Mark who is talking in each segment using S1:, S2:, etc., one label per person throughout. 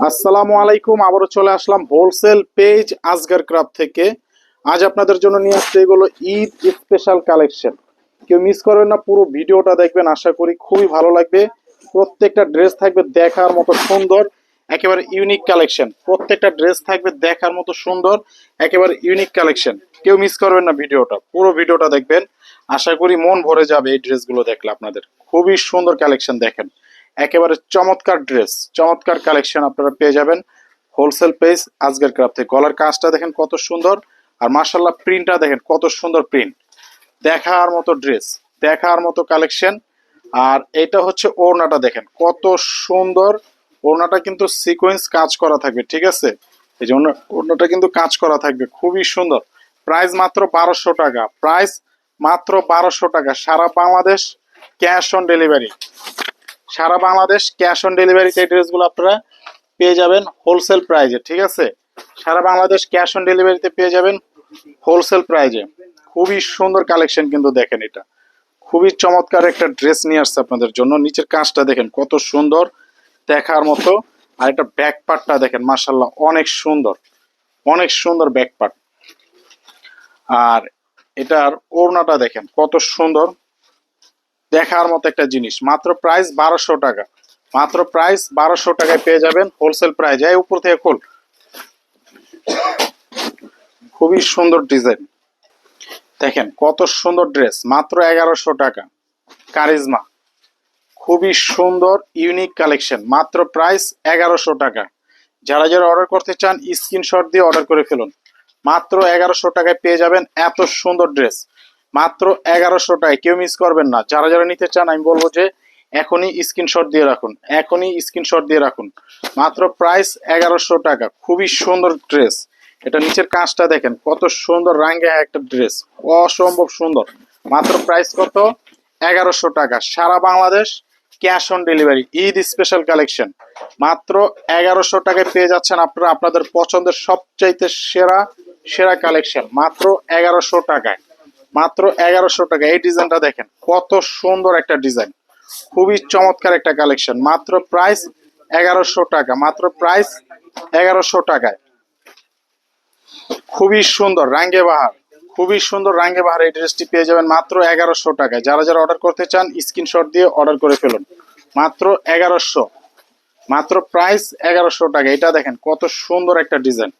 S1: আসসালামু আলাইকুম, আবারও চলে আসলাম হোলসেল পেজ আজগার ক্রাফট থেকে। আজ আপনাদের জন্য নিয়ে আসছে এগুলো ঈদ স্পেশাল কালেকশন কেউ মিস করবেন না, পুরো ভিডিওটা দেখবেন, আশা করি খুবই ভালো লাগবে। প্রত্যেকটা ড্রেস থাকবে দেখার মতো সুন্দর, একেবারে ইউনিক কালেকশন প্রত্যেকটা ড্রেস থাকবে দেখার মতো সুন্দর, একেবারে ইউনিক কালেকশন কেউ মিস করবেন না ভিডিওটা, পুরো ভিডিওটা দেখবেন। আশা করি মন ভরে যাবে এই ড্রেসগুলো দেখলে আপনাদের। খুবই সুন্দর কালেকশন দেখেন। একেবারে চমৎকার ড্রেস চমৎকার কালেকশন আপনারা পেয়ে যাবেন। হোলসেল পেজ আজকের ক্রাফট থেকে। গলার কাজটা দেখেন কত সুন্দর, আর মার্শাল্লাহ প্রিন্টটা দেখেন কত সুন্দর প্রিন্ট দেখার মতো ড্রেস দেখার মতো কালেকশন আর এটা হচ্ছে ওড়নাটা দেখেন, কত সুন্দর। ওড়নাটা কিন্তু সিকোয়েন্স কাজ করা থাকবে, ঠিক আছে? এই যে ওড়নাটা কিন্তু কাজ করা থাকবে, খুবই সুন্দর। প্রাইস মাত্র বারোশো টাকা প্রাইস মাত্র বারোশো টাকা, সারা বাংলাদেশ ক্যাশ অন ডেলিভারি সারা বাংলাদেশ ক্যাশ অন ডেলিভারিতে এই ড্রেসগুলো আপনারা পেয়ে যাবেন হোলসেল প্রাইজে ঠিক আছে? সারা বাংলাদেশ ক্যাশ অন ডেলিভারিতে পেয়ে যাবেন হোলসেল প্রাইজে খুবই সুন্দর কালেকশন কিন্তু দেখেন এটা। খুবই চমৎকার একটা ড্রেস নিয়ে আসছে আপনাদের জন্য। নিচের কাজটা দেখেন কত সুন্দর দেখার মতো। আর এটা ব্যাক পার্টটা দেখেন মার্শাল্লাহ অনেক সুন্দর। অনেক সুন্দর ব্যাক পার্ট আর এটার ওড়নাটা দেখেন, কত সুন্দর। দেখার মতো একটা জিনিস। মাত্র প্রাইস বারোশো টাকা। মাত্র প্রাইস বারোশো টাকায় পেয়ে যাবেন হোলসেল প্রাইস এই উপর থেকে খোল। খুবই সুন্দর ডিজাইন দেখেন কত সুন্দর ড্রেস মাত্র এগারোশো টাকা। কারিজমা। খুবই সুন্দর ইউনিক কালেকশন মাত্র প্রাইস এগারোশো টাকা। যারা যারা অর্ডার করতে চান স্ক্রিনশট দিয়ে অর্ডার করে ফেলুন। মাত্র এগারোশো টাকায় পেয়ে যাবেন এত সুন্দর ড্রেস মাত্র এগারোশো টাকায়। কেউ মিস করবেন না। যারা যারা নিতে চান, আমি বলব যে এখনই স্ক্রিনশট দিয়ে রাখুন। এখনই স্ক্রিনশট দিয়ে রাখুন। মাত্র প্রাইস এগারোশো টাকা। খুবই সুন্দর ড্রেস এটা নিচের কাজটা দেখেন, কত সুন্দর রাঙ্গে একটা ড্রেস অসম্ভব সুন্দর। মাত্র প্রাইস কত? এগারোশো টাকা। সারা Bangladesh cash on delivery Eid special collection মাত্র এগারোশো টাকায় পেয়ে যাচ্ছেন আপনারা আপনাদের পছন্দের সবচাইতে সেরা সেরা কালেকশন মাত্র এগারোশো টাকায়। মাত্র এগারোশো টাকা। এই ডিজাইনটা দেখেন, কত সুন্দর একটা ডিজাইন। খুবই চমৎকার একটা কালেকশন। মাত্র প্রাইস এগারোশো টাকা, মাত্র প্রাইস এগারোশো টাকায়। খুবই সুন্দর রাঙ্গে বাহার, খুবই সুন্দর রাঙ্গে বাহার এই ড্রেসটি পেয়ে যাবেন মাত্র এগারোশো টাকায়। যারা যারা অর্ডার করতে চান, স্ক্রিনশট দিয়ে অর্ডার করে ফেলুন। মাত্র এগারোশো, মাত্র প্রাইস এগারোশো টাকা। এটা দেখেন, কত সুন্দর একটা ডিজাইন।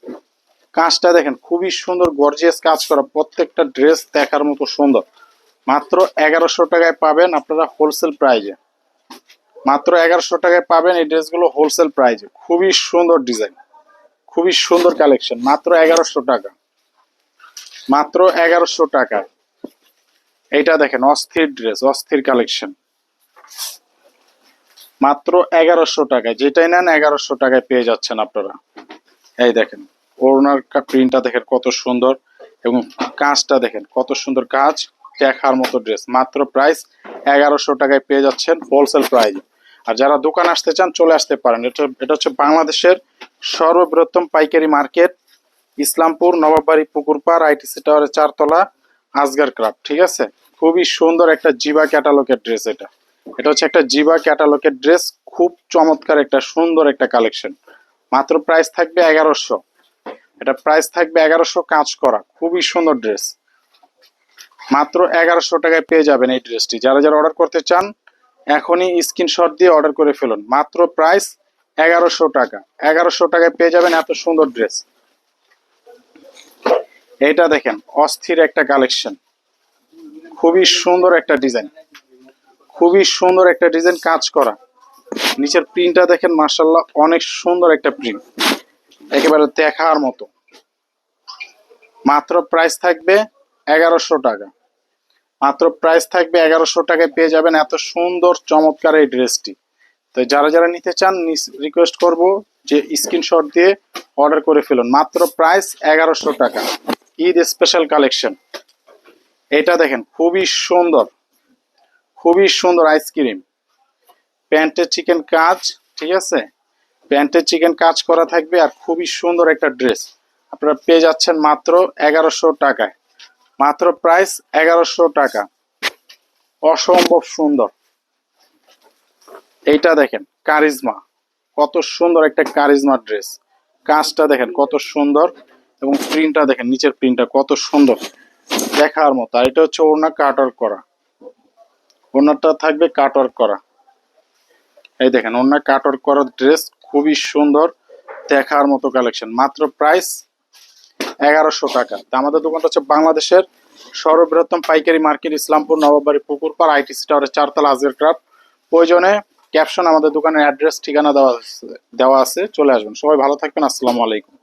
S1: কাজটা দেখেন, খুবই সুন্দর গর্জিয়াস কাজ করা, প্রত্যেকটা ড্রেস দেখার মতো সুন্দর। মাত্র এগারোশো টাকায় পাবেন আপনারা হোলসেল প্রাইজে মাত্র এগারোশো টাকায় পাবেন এই ড্রেসগুলো হোলসেল প্রাইজে খুবই সুন্দর ডিজাইন খুবই সুন্দর কালেকশন মাত্র এগারোশো টাকা। মাত্র এগারোশো টাকা। এইটা দেখেন, অস্থির ড্রেস অস্থির কালেকশন মাত্র এগারোশো টাকায়, যেটাই নেন এগারোশো টাকায় পেয়ে যাচ্ছেন আপনারা। এই দেখেন। ওড়নার প্রিন্টটা দেখেন কত সুন্দর এবং কাজটা দেখেন কত সুন্দর কাজ, দেখার মতো ড্রেস মাত্র প্রাইস এগারোশো টাকায় পেয়ে যাচ্ছেন হোলসেল প্রাইস আর যারা দোকান আসতে চান, চলে আসতে পারেন। এটা এটা হচ্ছে বাংলাদেশের সর্ববৃহত্তম পাইকারি মার্কেট, ইসলামপুর, নবাববাড়ি, পুকুরপাড় আইটিসি টাওয়ারের চারতলা, আজগার ক্রাফট ঠিক আছে? খুবই সুন্দর একটা জিবা ক্যাটালগের ড্রেস এটা। এটা হচ্ছে একটা জিবা ক্যাটালগের ড্রেস খুব চমৎকার একটা, সুন্দর একটা কালেকশন মাত্র প্রাইস থাকবে এগারোশো। এটা প্রাইস থাকবে এগারোশো কাজ করা। খুবই সুন্দর ড্রেস মাত্র এগারোশো টাকায় পেয়ে যাবেন এই ড্রেসটি যারা যারা অর্ডার করতে চান, এখনই স্ক্রিনশট দিয়ে অর্ডার করে ফেলুন। মাত্র প্রাইস এগারোশো টাকা। এগারোশো টাকায় পেয়ে যাবেন এত সুন্দর ড্রেস এটা দেখেন, অস্থির একটা কালেকশন খুবই সুন্দর একটা ডিজাইন খুবই সুন্দর একটা ডিজাইন কাজ করা। নিচের প্রিন্টটা দেখেন মার্শাল্লাহ অনেক সুন্দর একটা প্রিন্ট একেবারে দেখার মতো। মাত্র প্রাইস থাকবে এগারোশো টাকা। মাত্র প্রাইস থাকবে এগারোশো টাকায় পেয়ে যাবেন এত সুন্দর চমৎকার এই ড্রেসটি তো যারা যারা নিতে চান রিকোয়েস্ট করব যে স্ক্রিনশট দিয়ে অর্ডার করে ফেলুন। মাত্র প্রাইস এগারোশো টাকা। ঈদ স্পেশাল কালেকশন এটা দেখেন, খুবই সুন্দর। খুবই সুন্দর আইসক্রিম প্যান্টের চিকেন কাজ, ঠিক আছে? প্যান্টের চিকেন কাজ করা থাকবে আর খুবই সুন্দর একটা ড্রেস আপনারা পেয়ে যাচ্ছেন মাত্র এগারোশো টাকায়। মাত্র প্রাইস এগারোশো টাকা। অসম্ভব সুন্দর। এইটা দেখেন, কারিজমা। কত সুন্দর একটা কারিজমা ড্রেস। কাজটা দেখেন কত সুন্দর এবং প্রিন্টটা দেখেন, নিচের প্রিন্টটা কত সুন্দর। দেখার মতো। আর এটা হচ্ছে ওড়না কাটওয়ার্ক করা। ওড়নাটা থাকবে কাটওয়ার্ক করা। এই দেখেন, ওড়না কাটওয়ার্ক করা ড্রেস খুবই সুন্দর। দেখার মতো কালেকশন মাত্র প্রাইস এগারোশো টাকা। তা আমাদের দোকানটা হচ্ছে বাংলাদেশের সর্ববৃহত্তম পাইকারি মার্কেট, ইসলামপুর নবাবাড়ি পুকুরপাড়, আইটি স্টারের চারতলা আজের ক্রাফট প্রয়োজনে ক্যাপশন আমাদের দোকানের অ্যাড্রেস ঠিকানা দেওয়া দেওয়া আছে, চলে আসবেন। সবাই ভালো থাকবেন, আসসালামু আলাইকুম।